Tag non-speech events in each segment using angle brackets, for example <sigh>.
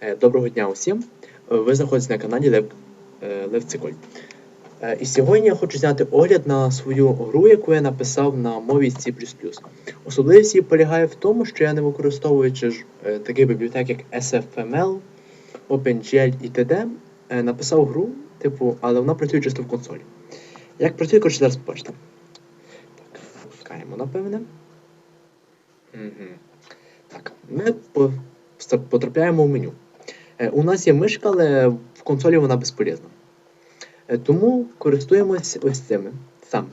Е, Доброго дня усім. Е, Ви знаходитесь на каналі Лев, е, Лев Циколь. І сьогодні я хочу зняти огляд на свою гру, яку я написав на мові C. Особливість її полягає в тому, що я не використовуючи ж таких бібліотек, як SFML, OpenGL і TD, написав гру, типу, але вона працює чисто в консолі. Як працює, коротше, зараз побачите. Так, пускаємо, напевне. Угу. Так, ми потрапляємо в меню. Е, У нас є мишка, але в консолі вона безполезна. Е, Тому користуємось ось цими саме.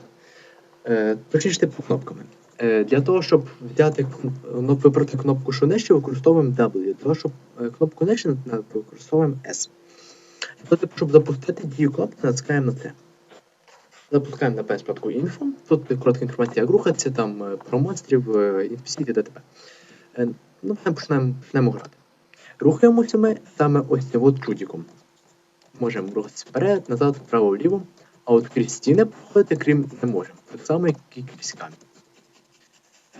Точніше, типу кнопками. Е, Для того, щоб взяти ну, вибрати кнопку, що нижче, використовуємо W. Для того, щоб кнопку нижче використовуємо S. Для того, щоб запустити дію кнопки, натискаємо на це. Запускаємо на спочатку інфо. Тут коротка інформація, як рухатися, там про монстрів, і. Е, Ну, почнемо, почнемо грати. Рухаємося ми саме ось цим от чудіком. Можемо рухатися вперед, назад, вправо, вліво. А от крізь стіни проходити, крім не можемо. Так само, як і крізь камінь.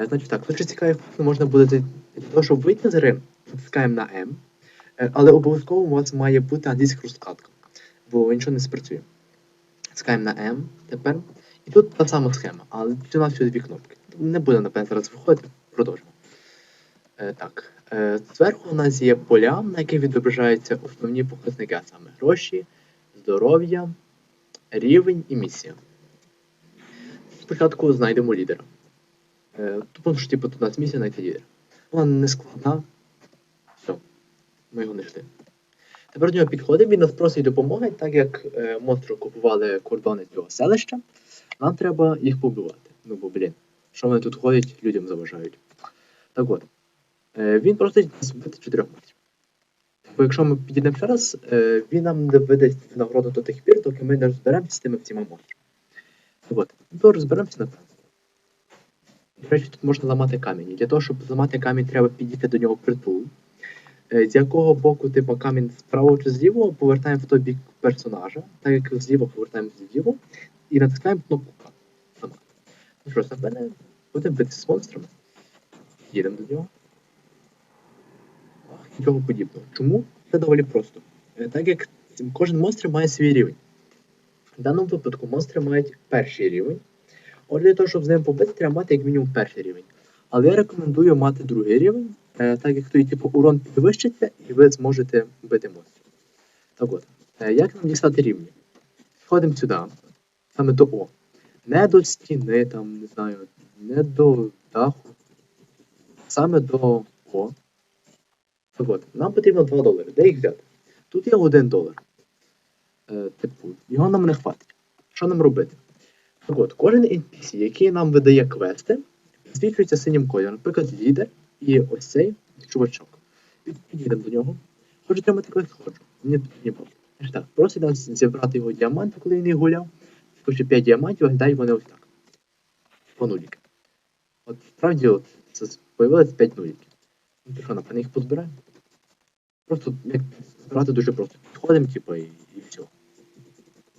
Е, Значить так, тут ще цікаво, можна буде для того, щоб вийти з гри, натискаємо на М. Е, Але обов'язково у вас має бути англійська розкладка, бо нічого не спрацює. Натискаємо на М тепер. І тут та сама схема, але у нас всього дві кнопки. Не буде, напевно, зараз виходити, продовжимо. Е, так, зверху у нас є поля, на яких відображаються основні показники, а саме гроші, здоров'я, рівень і місія. Спочатку знайдемо лідера. Е, Тому що типу, тут у нас місія знайти лідера. Вона не складна. Все, ми його знайшли. Тепер до нього підходимо, він нас просить допомоги, так як е, монстри окупували кордони цього селища, нам треба їх побивати. Ну бо, блін, що вони тут ходять, людям заважають. Так от, е, він просить нас вбити чотирьох монстрів. Бо якщо ми підійдемо ще раз, е, він нам не видасть нагороду до тих пір, доки ми не розберемося з тими всіма монстрами. Так от, то розберемося напевно. До речі, тут можна ламати камінь. Для того, щоб зламати камінь, треба підійти до нього впритул. Е, З якого боку, типу, камінь справа чи зліво, повертаємо в той бік персонажа, так як зліво повертаємо зліво, і натискаємо кнопку К. Ну що ж, напевне, будемо битися з монстрами. Їдемо до нього. Нічого подібного. Чому? Це доволі просто. Е, Так як кожен монстр має свій рівень. В даному випадку монстри мають перший рівень. Отже, для того, щоб з ним побити, треба мати як мінімум перший рівень. Але я рекомендую мати другий рівень, е, так як тоді типу урон підвищиться, і ви зможете бити монстрів. Так от, е, як нам дістати рівні? Входимо сюди, саме до О. Не до стіни, там, не знаю, не до даху. Саме до О. Так от, нам потрібно 2 долари. Де їх взяти? Тут є 1 долар. Е, типу, його нам не хватить. Що нам робити? Так от, кожен NPC, який нам видає квести, підсвічується синім кольором. Наприклад, лідер і ось цей чувачок. Підійдемо до нього. Хочу отримати квест, хочу. Мені потрібні бабки. Так, просить нас зібрати його діаманти, коли він їх гуляв. Хоче 5 діамантів, виглядають вони ось так. По нуліки. От справді от, це появилось 5 нуліків. Що, напевно, їх позбираємо? Просто як збирати дуже просто. Підходимо, типу, і, і все.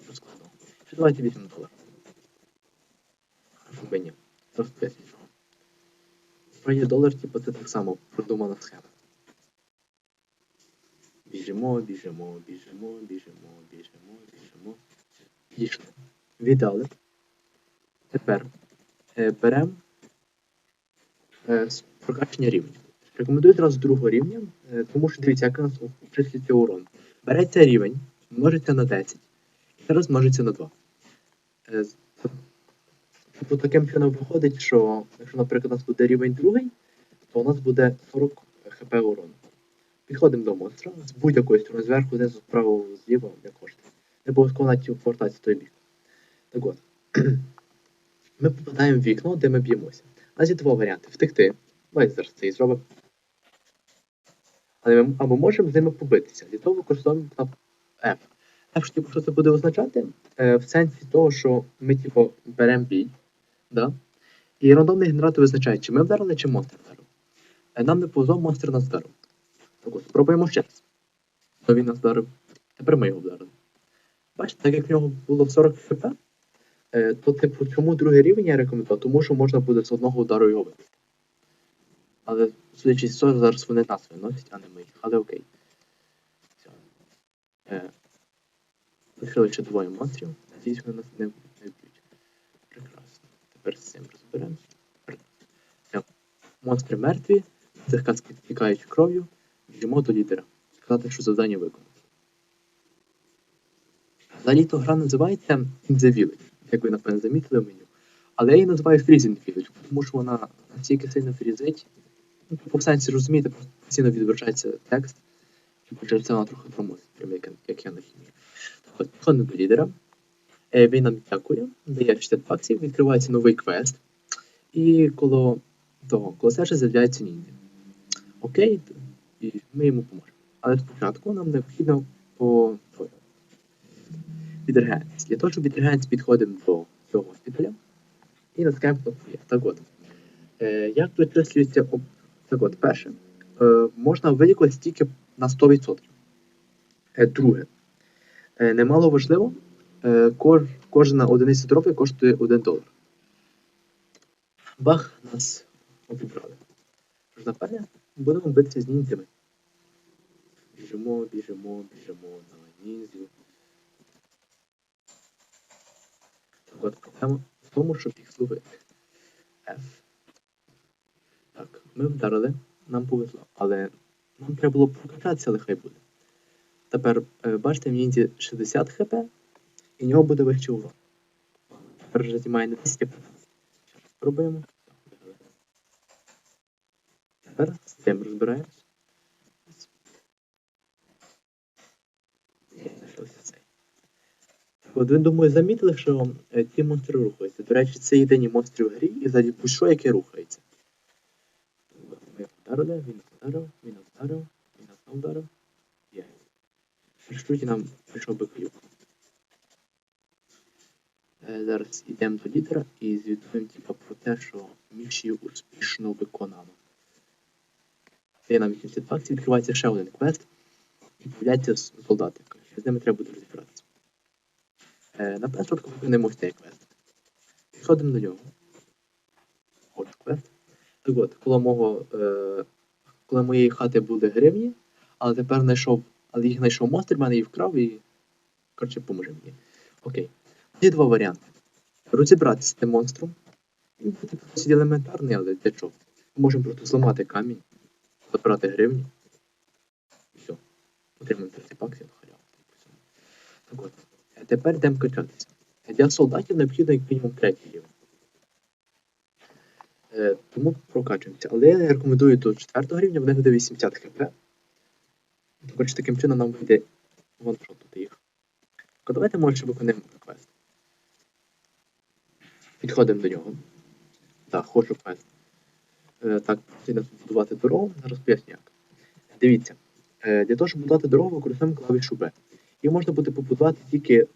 Що складного. Ще давайте візьмемо долар. Щоб мені. Просто тисяч. Справді долар, типу, це так само продумана схема. Біжимо, біжимо, біжимо, біжимо, біжимо, біжимо. Дійшли. Віддали. Тепер е, беремо е, з прокачення рівня. Рекомендую одразу другого рівня, е, тому що дивіться, як у нас числиться урон. Береться рівень, множиться на 10, і зараз множиться на 2. Е, Тобто таким чином виходить, що якщо, наприклад, у нас буде рівень другий, то у нас буде 40 хп урону. Підходимо до монстра з будь-якої сторони, зверху, знизу, справа, зліва, як хочете. Не обов'язково навіть повертатися в той бік. Так от. <clears throat> Ми попадаємо в вікно, де ми б'ємося. У нас є два варіанти: втекти. Давайте зараз це і зробимо. Але ми або можемо з ними побитися. Для того використовуємо F. F, типу, що це буде означати? Е, в сенсі того, що ми, типу, беремо бій, да? і рандомний генератор визначає, чи ми вдарили, чи монстр вдарив. Е, нам не повезло, монстр нас вдарив. Так от, спробуємо ще раз. То він нас вдарив. Тепер ми його вдарили. Бачите, так як в нього було 40 хп, е, то типу, чому другий рівень я рекомендував? Тому що можна буде з одного удару його вибити. Але судячи з цього, зараз вони нас виносять, а не ми. Але окей. Е, Лишили ще двоє монстрів. Надіюсь, вони нас не, не вб'ють. Прекрасно. Тепер з цим розберемося. Монстри мертві, злегка стікають кров'ю, біжимо до лідера. Сказати, що завдання виконано. Взагалі то гра називається In the Village, як ви напевно замітили в меню. Але я її називаю Freezing Village, тому що вона настільки сильно фрізить. Ну, по розумієте, постійно відображається текст, і через це вона трохи тормозить, прям як, як я на хімії. Так от, підходимо до лідера. Е, Він нам дякує, дає 60 баксів, відкривається новий квест. І коло того, коло Сержа з'являється ніндзя. Окей, і ми йому поможемо. Але спочатку нам необхідно по відрегенець. Для того, щоб відрегенець підходимо до цього госпіталя і натискаємо кнопку «Є». Так от. Е, як причислюється. Так от, перше, е, можна вилікуватися тільки на 100%. Е, друге, е, немало важливо, кож, кожна одиниця здоров'я коштує 1 долар. Бах, нас обібрали. Тож, напевне, будемо битися з ніндзями. Біжимо, біжимо, біжимо на ніндзю. Так от проблема в тому, щоб їх зловити. F. Так, ми вдарили, нам повезло, але нам треба було прокачатися, але хай буде. Тепер, е, бачите, в ніндзі 60 хп, і в нього буде вищий урон. Тепер вже знімає не 10 хп. Ще спробуємо. Тепер з цим цей. От ви думаю, замітили, що е, ті монстри рухаються. До речі, це єдині монстри в грі, і взагалі будь-що, яке рухається. Вдарили, він вдарив, він вдарив, він знову вдарив. Є. В штуті нам прийшов би клюк. Е, Зараз йдемо до лідера і звітуємо типа, про те, що місію успішно виконано. Це нам 80 фактів, відкривається ще один квест і появляється солдати. З ними треба буде розібратися. Е, на початку виконуємо ось цей квест. Підходимо до нього. Хочу квест. Так от, коло мого, е, коло моєї хати були гривні, але тепер знайшов, але їх знайшов монстр, мене їх вкрав і. Коротше, поможе мені. Окей. Є два варіанти. Розібратися з тим монстром. Він буде досить елементарний, але для чого? Ми можемо просто зламати камінь, забрати гривні. І все. Отримаємо 30 баксів на халяву. Так от. Тепер йдемо качатися. Для солдатів необхідно як мінімум третій рівень. Е, тому прокачуємося. Але я рекомендую до 4 рівня, в них буде 80 хп. Також таким чином нам вийде ваншотити їх. Так, Давайте може виконуємо квест. Підходимо до нього. Так, хочу квест. Е, так, потрібно будувати дорогу, зараз поясню як. Дивіться, е, для того, щоб будувати дорогу, використовуємо клавішу B. Її можна буде побудувати тільки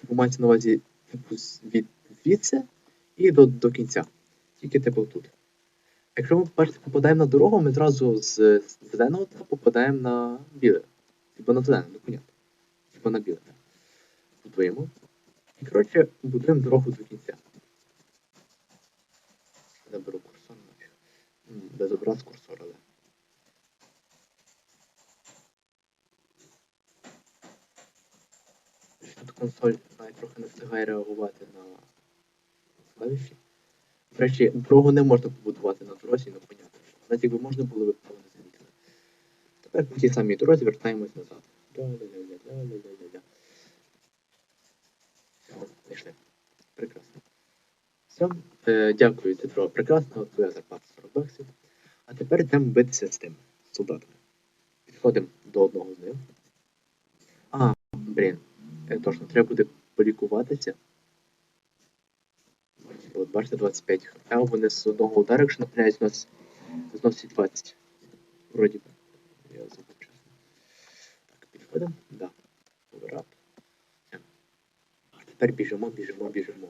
типу, мається на увазі типу, від звідси і до, до кінця. Тільки типу тут. Якщо ми попадаємо на дорогу, ми зразу з зеленого попадаємо на біле. Типу на зелене, ну понятно. Типу на біле. Будуємо. І коротше, будуємо дорогу до кінця. Заберу курсор нафіг. Без образ курсор, але. Тут консоль навіть трохи не встигає реагувати на клавіші. Речі, дорогу не можна побудувати на дорозі, ну понятно. Навіть якби можна було, б не замітили. Тепер по тій самій дорозі вертаємось назад. Знайшли. Прекрасно. Все, е, дякую, трохи прекрасно, твоя зарплата 40 баксів. А тепер йдемо битися з тим солдатами. Підходимо до одного з них. А, блін, е, точно, треба буде полікуватися. От бачите, 25 хп, вони з одного удару, якщо напрягають, зносять, зносять 20. Вроді би. Я забув чесно. Так, підходимо? Да. Поверап. А тепер біжимо, біжимо, біжимо.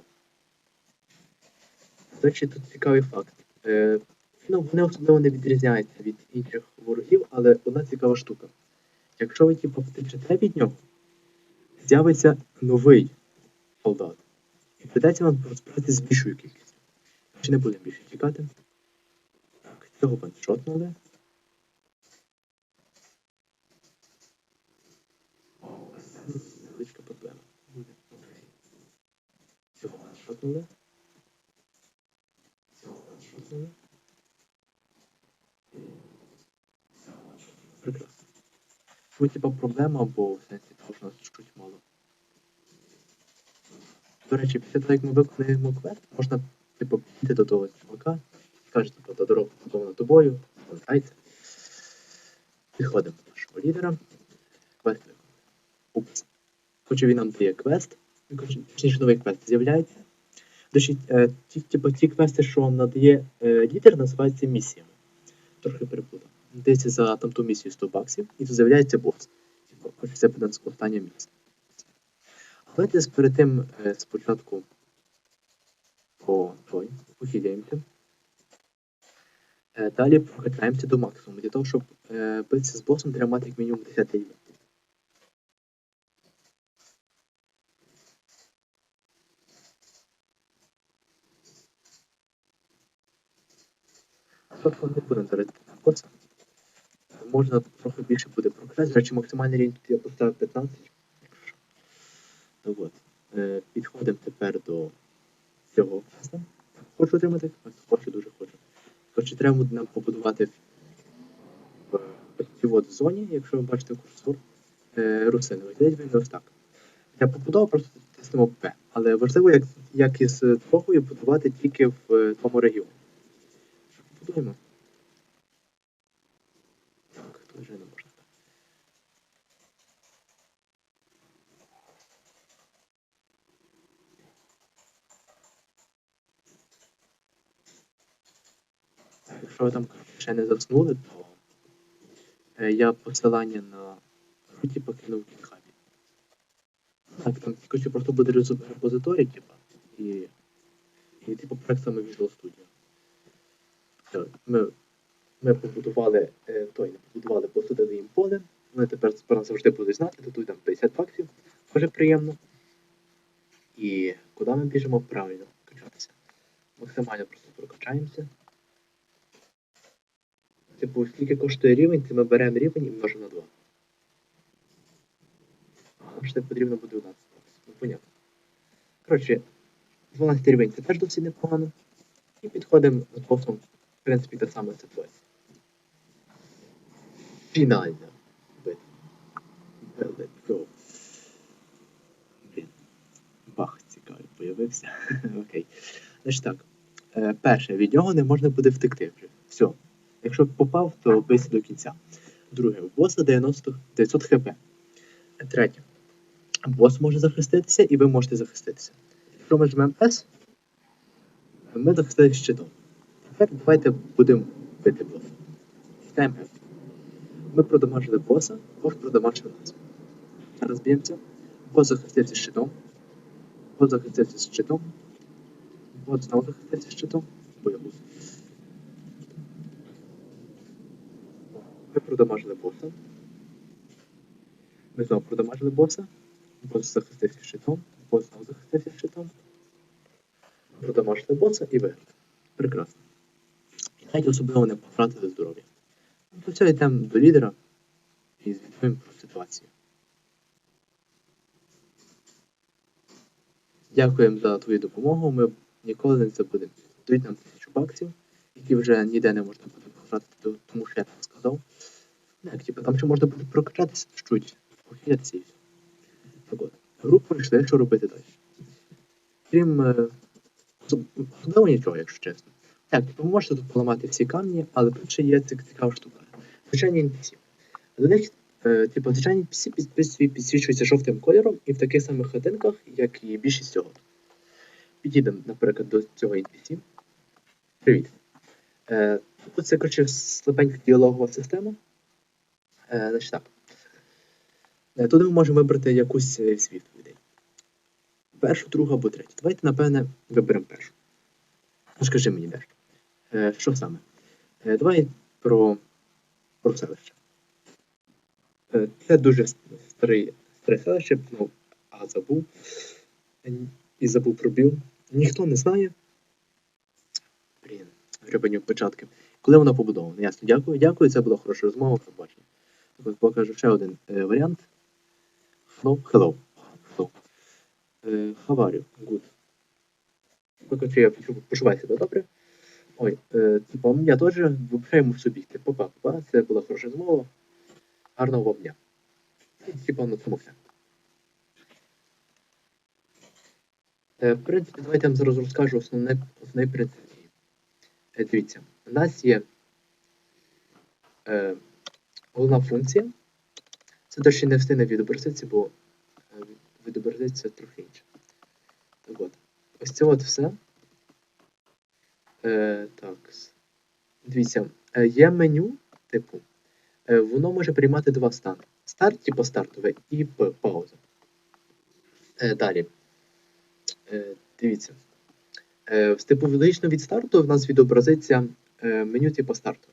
До речі, тут цікавий факт. Е, ну, вони особливо не відрізняються від інших ворогів, але одна цікава штука. Якщо ви типу, втечете від нього, з'явиться новий солдат. І придеться нам розбирати з більшою кількістю. Чи не будемо більше тікати? Так, цього ваншотнули. Невеличка проблема. Цього. Цього ваншотнули. Прекрасно. Ми типа проблема, бо в сенсі того, що нас чуть мало. До речі, після того, як ми виконуємо квест, можна, типу, підійти до того чувака і каже, типу, та дорога побудована тобою, пам'ятайте. Підходимо до нашого лідера. Квест виконано. Упс. Хоче він нам дає квест. Точніше, новий квест з'являється. Е, ті, типу, ті квести, що вам надає е, лідер, називаються місіями. Трохи переплутав. Дивіться за там ту місію 100 баксів, і тут з'являється бос. Типу, це буде останнє місце. Давайте перед тим е, спочатку по той, похиляємося. Е, Далі прокачаємося до максимуму. Для того, щоб е, битися з босом, треба мати як мінімум 10 рівень. Не будемо зараз. Можна трохи більше буде прокачати. До речі, максимальний рівень тут я поставив 15. Ну от. Е, підходимо тепер до цього. Хочу отримати хочу, дуже хочу. Коротше, треба нам побудувати в, цій от зоні, якщо ви бачите курсор, е, русини. Виглядить він ось так. Для побудови просто тиснемо P. Але важливо, як, як із дорогою будувати тільки в е, тому регіоні. Будуємо. Так, тут вже не можна. Якщо там ще не заснули, то е, я посилання на руті покинув в GitHub. Так, там тільки просто буде репозиторій, типа, і, і типу проект Visual Studio. Ми, ми побудували е, той, не побудували, посудили їм поле. Вони тепер завжди будуть знати, тут там 50 баксів, дуже приємно. І куди ми біжимо правильно качатися? Максимально просто прокачаємося. Типу, скільки коштує рівень, то ми беремо рівень і множимо на 2. Нам ще потрібно буде 11 баксів. Ну, понятно. Коротше, 12 рівень це теж досить непогано. І підходимо з босом, в принципі, та сама ситуація. Фінальна битва. Let's go. Блін. Бах, цікавий появився. <laughs> Окей. Значить так. Е, перше, від нього не можна буде втекти вже. Все. Якщо попав, то бийся до кінця. Друге, у боса 90, 900 хп. Третє. Бос може захиститися і ви можете захиститися. Якщо ми жмемо S, ми захистилися щитом. Тепер давайте будемо бити боса. Чекаємо F. Ми продамажили боса, бос продамажив нас. Зараз б'ємося. Бос захистився щитом. Бос захистився щитом. Бос знову захистився щитом. Боягуз. Ми продамажили боса. Ми знову продамажили боса. Бос захистився щитом. Бос знову захистився щитом. Продамажили боса і виграли. Прекрасно. І навіть особливо не втратили здоров'я. Ну, то йдемо до лідера і звітуємо про ситуацію. Дякуємо за твою допомогу. Ми ніколи не забудемо. Дають нам тисячу баксів, які вже ніде не можна буде потратити, тому що я так сказав. Ну, Як, типу, там можна буде прокачатися чуть, похилятися. Так от, гру пройшли, що робити далі. Крім е, особливо нічого, якщо чесно. Так, ви можете тут поламати всі камні, але тут ще є цікава штука. Звичайні NPC. До них, е, типу, звичайні NPC під- під- підсвічуються жовтим кольором і в таких самих хатинках, як і більшість цього. Підійдемо, наприклад, до цього NPC. Привіт. Е, тут це, коротше, слабенька діалогова система. Е, значить так. Е, Тут ми можемо вибрати якусь е, з відповідей. Першу, другу або третю. Давайте, напевне, виберемо першу. Ну, скажи мені дещо. Е, що саме? Давай про, про селище. Це дуже старий, старе селище, ну, а забув. І забув про біл. Ніхто не знає. Блін, гребеню початки. Коли воно побудовано? Ясно, дякую, дякую, це була хороша розмова, побачення. Так покажу ще один е, варіант. Hello, hello. Hello. Е, how are you? Good. Коротше, я почуваю себе добре. Ой, е, типу, я теж вибираємо в собі. Типу, па, па, це була хороша змова. Гарного вам дня. І, Типу, на цьому все. В принципі, давайте я вам зараз розкажу основне, основний принцип. Дивіться, у нас є е, головна функція. Це точно не встигне відобразитися, бо е, відобразиться трохи інше. Так от. Ось це от все. Е, так. Дивіться, е, є меню, типу, е, воно може приймати два стани. Старт, типу стартове, і пауза. Е, далі. Е, дивіться. Е, типу логічно від старту в нас відобразиться меню типу старту.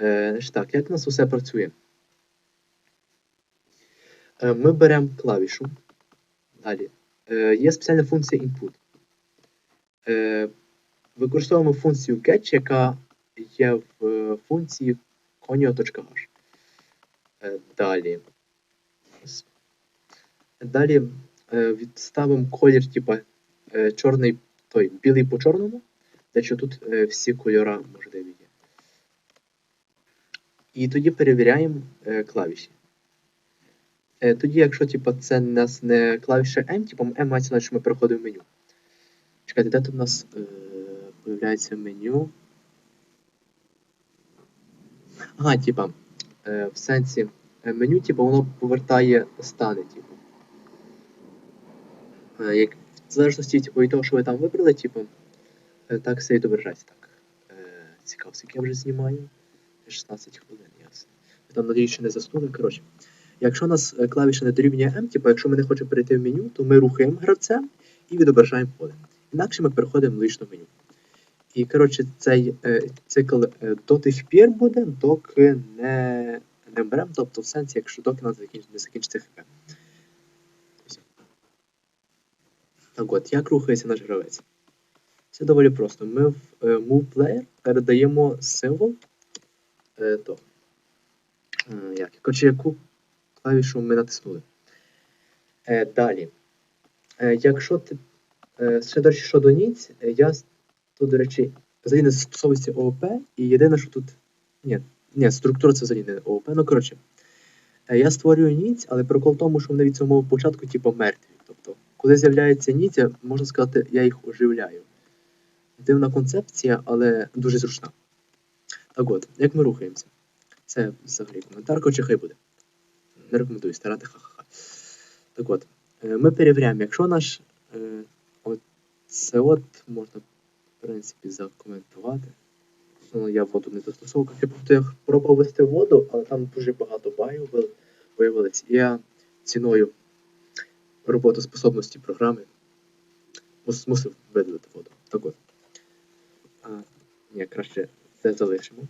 Е, значить так, як у нас усе працює? Е, ми беремо клавішу. Далі. Е, є спеціальна функція input. Е, використовуємо функцію get, яка є в е, функції conio.h. Е, далі. Далі е, відставимо колір, типа е, чорний, той білий по чорному, те, тут е, всі кольори можливі. І тоді перевіряємо е, клавіші. Е, тоді, якщо типа, це у нас не клавіша M, типу M мається на що ми переходимо в меню. Чекайте, де тут у нас е, появляється меню? Ага, типа, е, в сенсі е, меню, типу, воно повертає стани, типу. Е, як, в залежності типу, від того, що ви там вибрали, типу, е, так все відображається. Так. Е, цікаво, скільки я вже знімаю. 16 хвилин, там, надіюсь, ще не заснули. Коротше, якщо у нас е, клавіша не дорівнює M, типу, якщо ми не хочемо перейти в меню, то ми рухаємо гравцем і відображаємо поле. Інакше ми переходимо лише в меню. І, коротше, цей е, цикл е, до тих пір буде, доки не, не беремо, тобто в сенсі, якщо доки нас не закінчиться ХП. Так от, як рухається наш гравець? Це доволі просто. Ми в Move Player передаємо символ. Е, то. Е, як? Коротше, яку клавішу ми натиснули. Е, далі. Е, якщо ти. Е, ще, до речі, щодо ніць, е, я тут, до речі, взагалі не застосовується ООП, і єдине, що тут. Ні, ні, структура це взагалі не ООП. Ну, коротше, я створюю ніць, але прикол в тому, що вони від самого початку, типу, мертві. Тобто, коли з'являється ніця, можна сказати, я їх оживляю. Дивна концепція, але дуже зручна. Так от, як ми рухаємося? Це взагалі коментар, коротше, хай буде. Не рекомендую старати ха-ха-ха. Так от, е, ми перевіряємо, якщо наш. е, От це от можна, в принципі, закоментувати. Ну, я воду не застосовував. Я пробував вести воду, але там дуже багато ви- виявилось. І я ціною роботоспособності програми мус- мусив видалити воду. Так от. А, ні, краще це залишимо.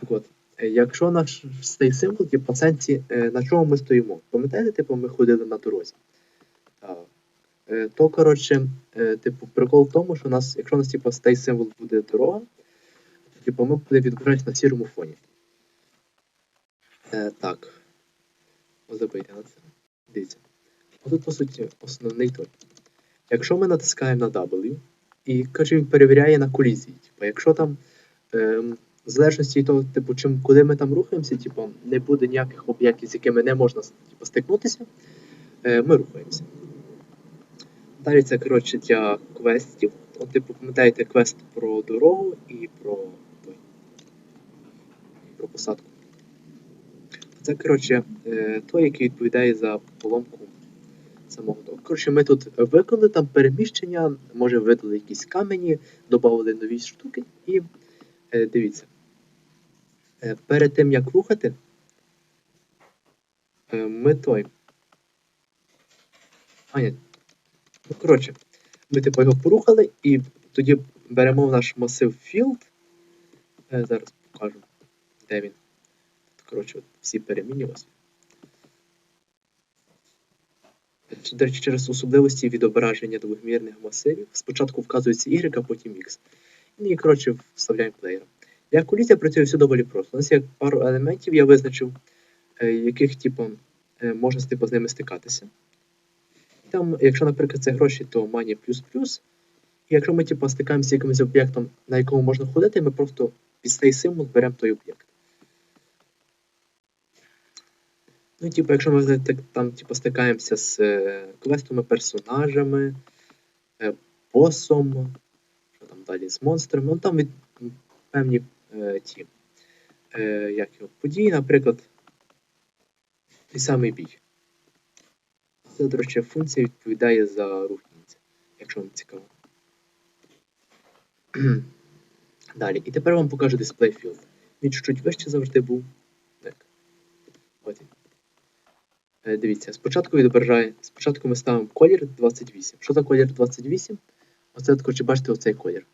Так от, якщо наш цей символ, типу, в сенсі, е, на чому ми стоїмо? Пам'ятаєте, типу, ми ходили на дорозі? Е, То, коротше, е, типу, прикол в тому, що у нас, якщо у нас типу, цей символ буде дорога, то типу, ми буде відображатися на сірому фоні. Е, так. Забийте на це. Дивіться. Тут, по суті, основний той. Якщо ми натискаємо на W, і коротше, він перевіряє на колізії. Типу, якщо там, ем, в залежності від того, типу, чим, куди ми там рухаємося, типу, не буде ніяких об'єктів, з якими не можна типу, стикнутися, е, ми рухаємося. Далі це, коротше, для квестів. От, типу, пам'ятаєте квест про дорогу і про, про посадку. Це, коротше, е, той, який відповідає за поломку самого того. Коротше, ми тут виконали там переміщення, може видали якісь камені, додали нові штуки і е, дивіться. Е, перед тим як рухати, е, ми той. А, ні. Ну, коротше, ми типу його порухали і тоді беремо наш масив field. Е, зараз покажу, де він. Коротше, от всі перемінювалися. До речі, через особливості відображення двохмірних масивів спочатку вказується Y, а потім X. Ну і коротше вставляємо плеєр. Як колізія працює все доволі просто. У нас є пару елементів, я визначив, е, яких типу, е, можна типу, з ними стикатися. Там, якщо, наприклад, це гроші, то money плюс плюс. якщо ми типу, стикаємося з якимось об'єктом, на якому можна ходити, ми просто під цей символ беремо той об'єкт. Ну, типу, якщо ми так, там типу, стикаємося з е, квестовими персонажами, босом, що там далі з монстрами, ну там від певні ті е, як його, події, наприклад, той самий бій. Це, до речі, функція відповідає за рух ніндзя, якщо вам цікаво. <clears throat> Далі. І тепер вам покажу дисплей field. Він чуть вище завжди був. Так. От він. Е, Дивіться, спочатку відображає. Спочатку ми ставимо колір 28. Що за колір 28? Оце, от, коротше, бачите, оцей колір.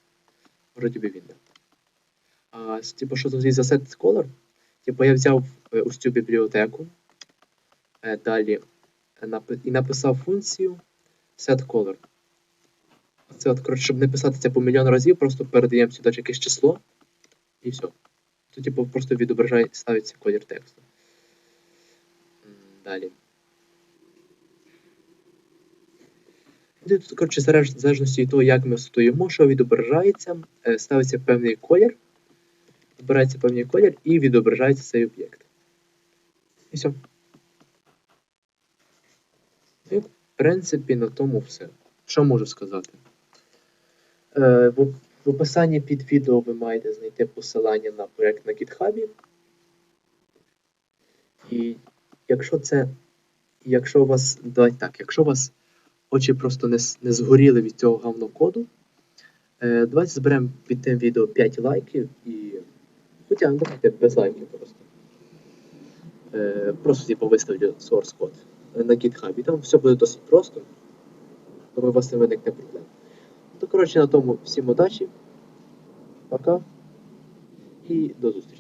Вроді би він. Типу, що тут за set color? Типу, я взяв е, ось цю бібліотеку. Е, далі е, і написав функцію set color. Це от, коротше, щоб не писати це по мільйон разів, просто передаємо сюди якесь число і все. Тут, типу, просто відображає, ставиться колір тексту. Далі. І тут, коротше, в залежності від того, як ми стоїмо, що відображається, ставиться певний колір, вибирається певний колір і відображається цей об'єкт. І все. І, в принципі, на тому все. Що можу сказати? Е, в, в описанні під відео ви маєте знайти посилання на проєкт на GitHub. І якщо це. Якщо у вас. Давайте так, якщо у вас очі просто не, не згоріли від цього говнокоду, е, давайте зберемо під тим відео 5 лайків і. Хоча давайте без лайків просто. Е, просто типу виставлю source код на GitHub. І там все буде досить просто. Тому у вас не виникне проблем. То, коротше, на тому всім удачі. Пока. І до зустрічі.